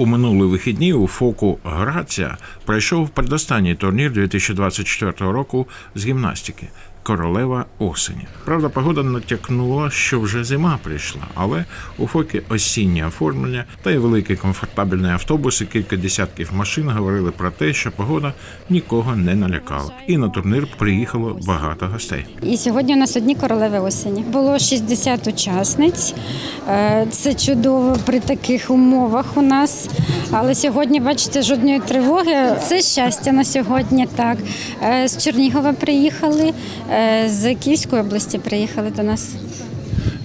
У минулі вихідні у фоку Грація пройшов предостанній турнір 2024 року з гімнастики. Королева осені. Правда, погода натякнула, що вже зима прийшла, але у фокі осіннє оформлення та й великий комфортабельний автобус і кілька десятків машин говорили про те, що погода нікого не налякала. І на турнір приїхало багато гостей. І сьогодні у нас одні королеви осені. Було 60 учасниць. Е, Це чудово при таких умовах у нас. Але сьогодні, бачите, жодної тривоги. Це щастя на сьогодні. Так Е, з Чернігова приїхали, з Київської області приїхали до нас.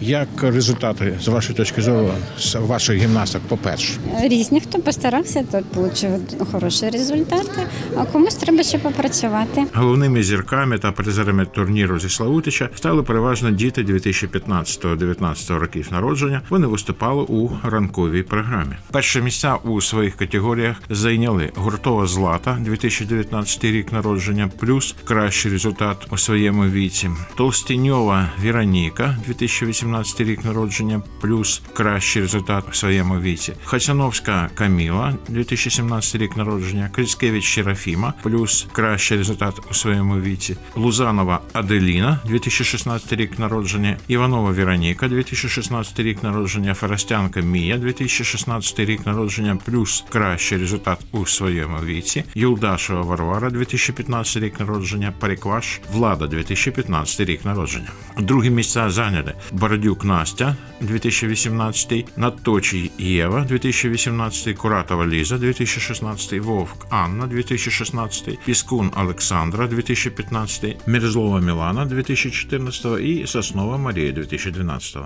Як результати з вашої точки зору з ваших гімнасток, по-перше? Різні, хто постарався, той отримав хороші результати. А комусь треба ще попрацювати. Головними зірками та призерами турніру зі Славутича стали переважно діти 2015-19 років народження. Вони виступали у ранковій програмі. Перші місця у своїх категоріях зайняли гуртова злата 2019 рік народження, плюс кращий результат у своєму віці. Толстіньова Віроніка 2018 рік народження, плюс кращий результат у своєму віці. Хацяновська Каміла 2017 рік народження, Крицкевич Серафіма, плюс кращий результат у своєму віці. Лузанова Аделіна 2016 рік народження, Іванова Віроніка 2016 рік народження, Феростянка Мія 2016 рік народження, плюс кращий результат у своєму віці. Юлдашева Варвара 2015 рік народження, Парикваш Влада 2015 рік народження. Другі місця зайняли Бородюк Настя 2018, Надточій Єва 2018, Куратова Ліза 2016, Вовк Анна 2016, Піскун Олександра 2015, Мірзлова Мілана 2014 і Соснова Марія 2012.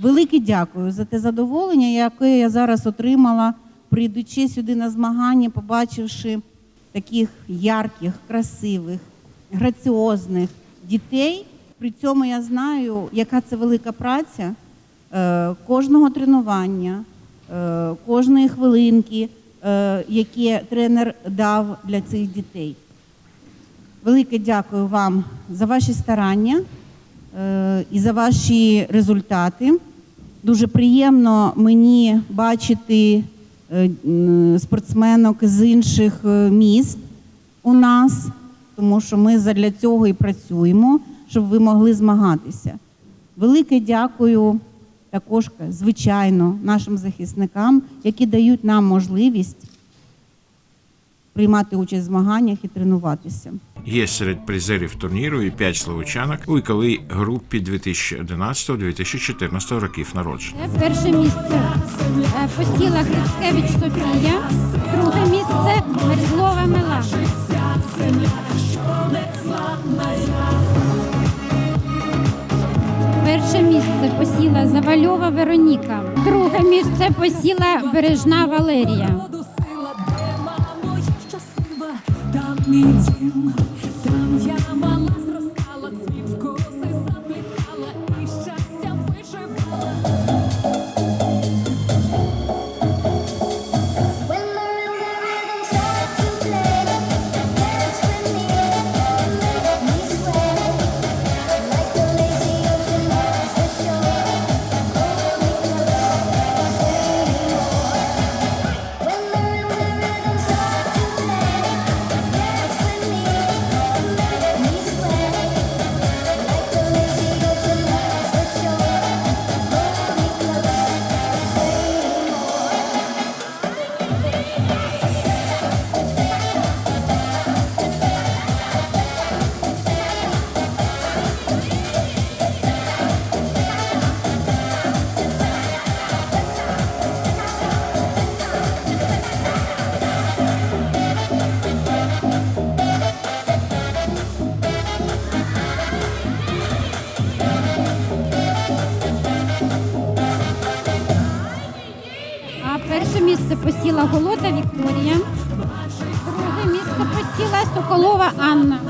Велике дякую за те задоволення, яке я зараз отримала, прийдучи сюди на змагання, побачивши таких ярких, красивих, граціозних дітей. При цьому я знаю, яка це велика праця е, кожного тренування, е, кожної хвилинки, е, яке тренер дав для цих дітей. Велике дякую вам за ваші старання і за ваші результати. Дуже приємно мені бачити спортсменок з інших міст у нас, тому що ми задля цього і працюємо, щоб ви могли змагатися. Велике дякую також, звичайно, нашим захисникам, які дають нам можливість приймати участь в змаганнях і тренуватися. Є серед призерів турніру і 5 словучанок у віковій групі 2011-2014 років народження. Це перше місце е, посіла Грицькевич Софія, друге місце Мерзлова Мила. Перше місце посіла Завальова Вероніка. Друге місце посіла Бережна Валерія. Там я мала Соколова Анна.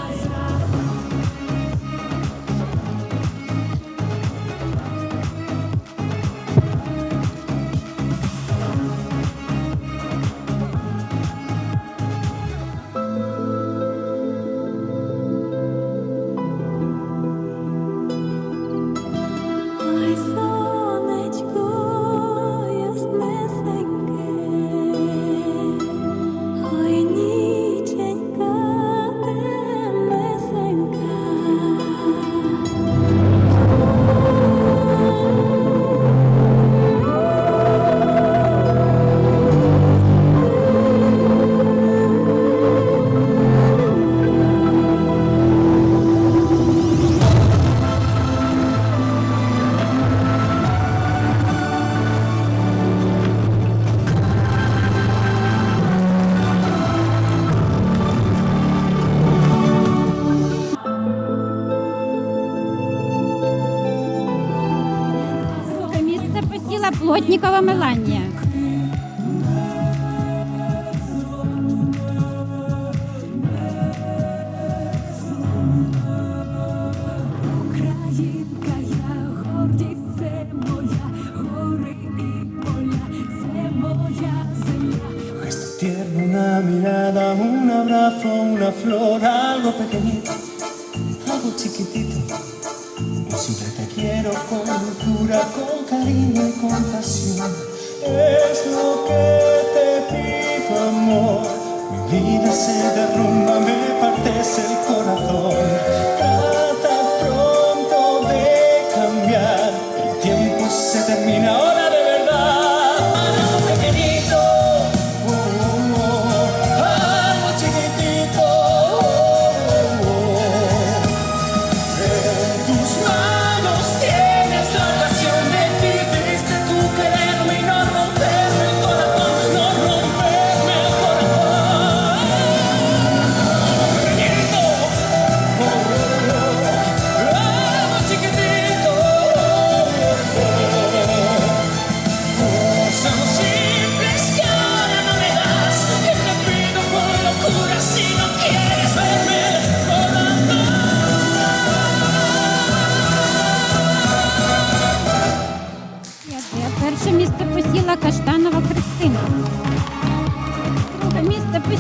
Esta tierra, una mirada, un abrazo, una flor, algo pequeñito, algo chiquitito. Yo siempre te quiero con con Es lo que te pido, amor. Mi vida se derrumba, me partes el corazón.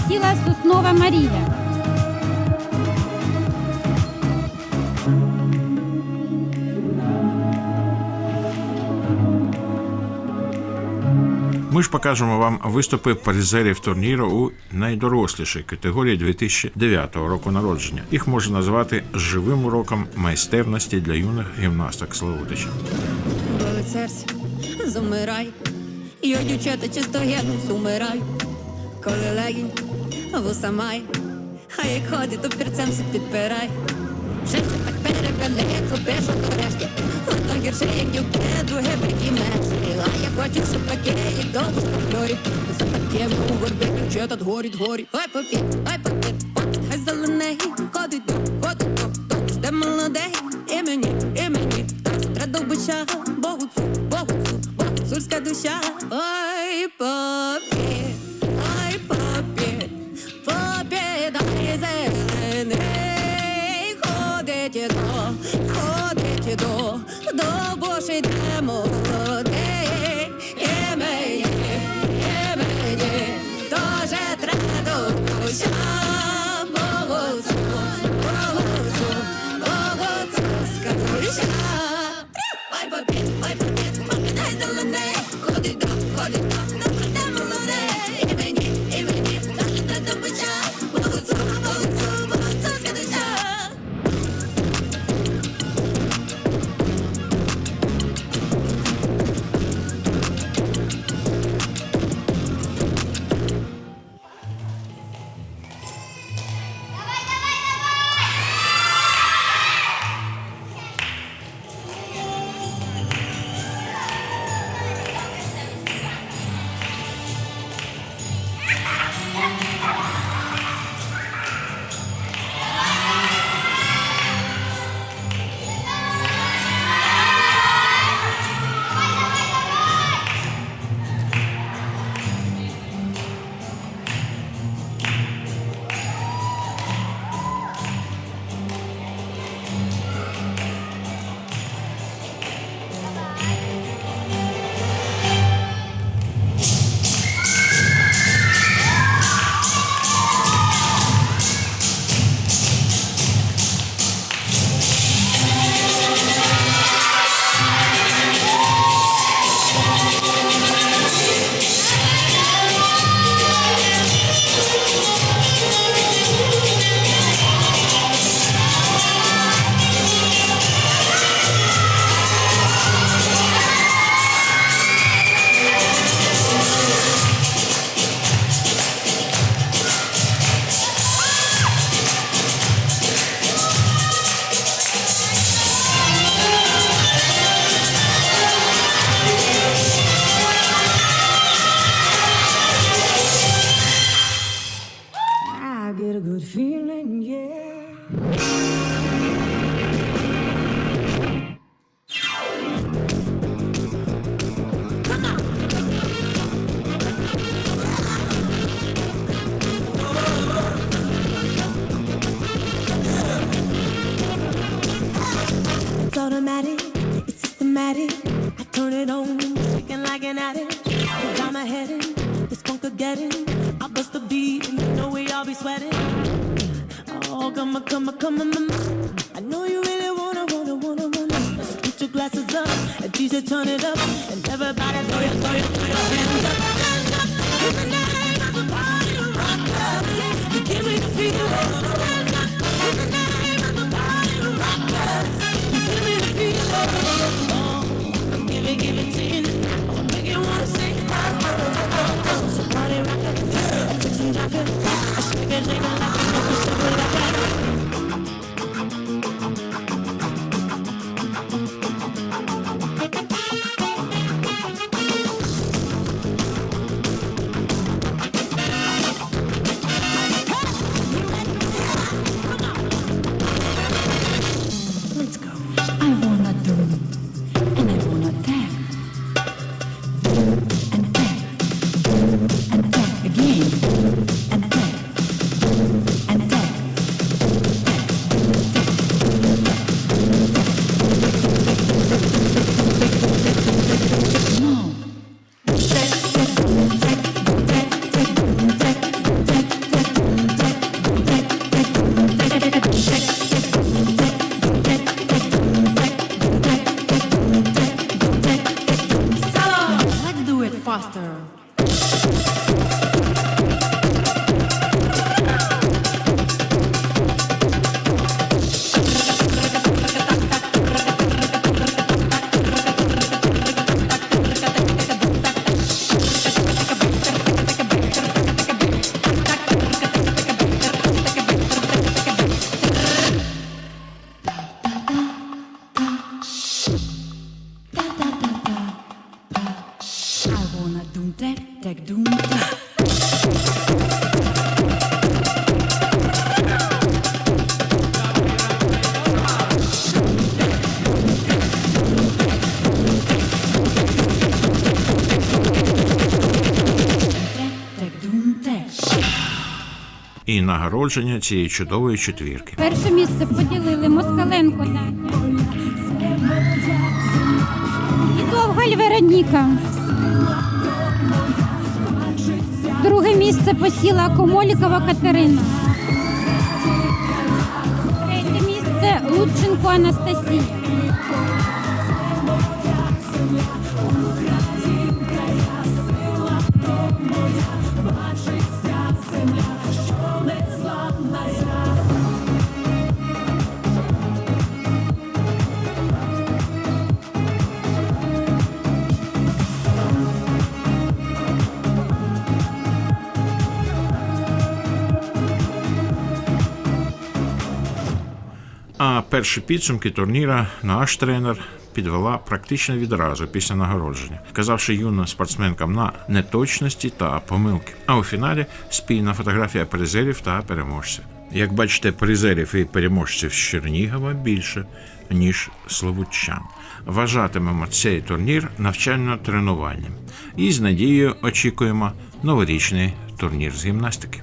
Посіла Соснова Марія. Ми ж покажемо вам виступи призерів турніру у найдорослішій категорії 2009 року народження. Їх можна назвати живим уроком майстерності для юних гімнасток Славутича. Серце, замирай. Йо, дівчата чисто генус умирай. Коли легінь, вуса має. А як ходить, то перцем все підпирай. Життя так обежу до решті. Одно гірше, як дівки, друге бики менше. А я хочу, щоб таке, як довго спокорі. За таке у горбі, дівчата горить, горі. Ой, попіт, ой, попіт, хай зелений. Ходить ходить до, жде молодий. І мені, і мені, треба бича, Богу цю, Богу цю, Богу душа. Ой, попіт, до, до Божий де turn it on, shaking like an addict. Cause I'm ahead in this funk getting. I bust the beat and you know we all be sweating. Oh, come on, come on, come on, come on. I know you really wanna, wanna, wanna, wanna. So put your glasses up and DJ turn it up and everybody throw your, throw your, throw your hands up. Stand up in the name of the party rocker. You give me the feeling. І нагородження цієї чудової четвірки. Перше місце поділили Москаленко. І Довгаль Вероніка. Друге місце посіла Комолікова Катерина. Третє місце Лученко Анастасія. Перші підсумки турніра наш тренер підвела практично відразу після нагородження, вказавши юним спортсменкам на неточності та помилки. А у фіналі спільна фотографія призерів та переможців. Як бачите, призерів і переможців з Чернігова більше ніж словучан. Вважатимемо цей турнір навчально-тренувальним і з надією очікуємо новорічний турнір з гімнастики.